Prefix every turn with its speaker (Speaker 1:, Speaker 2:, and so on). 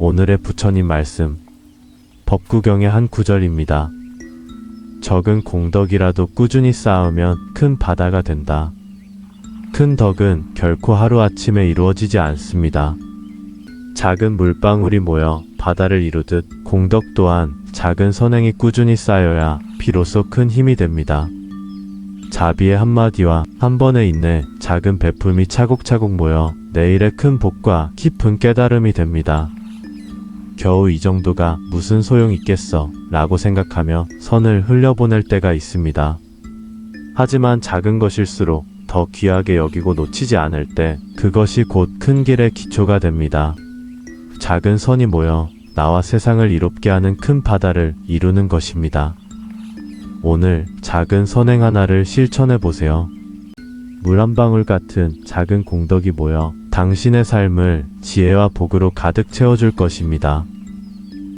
Speaker 1: 오늘의 부처님 말씀. 법구경의 한 구절입니다. 적은 공덕이라도 꾸준히 쌓으면 큰 바다가 된다. 큰 덕은 결코 하루아침에 이루어지지 않습니다. 작은 물방울이 모여 바다를 이루듯 공덕 또한 작은 선행이 꾸준히 쌓여야 비로소 큰 힘이 됩니다. 자비의 한마디와 한 번의 인내, 작은 베품이 차곡차곡 모여 내일의 큰 복과 깊은 깨달음이 됩니다. 겨우 이 정도가 무슨 소용 있겠어 라고 생각하며 선을 흘려보낼 때가 있습니다. 하지만 작은 것일수록 더 귀하게 여기고 놓치지 않을 때 그것이 곧 큰 길의 기초가 됩니다. 작은 선이 모여 나와 세상을 이롭게 하는 큰 바다를 이루는 것입니다. 오늘 작은 선행 하나를 실천해 보세요. 물 한 방울 같은 작은 공덕이 모여 당신의 삶을 지혜와 복으로 가득 채워줄 것입니다.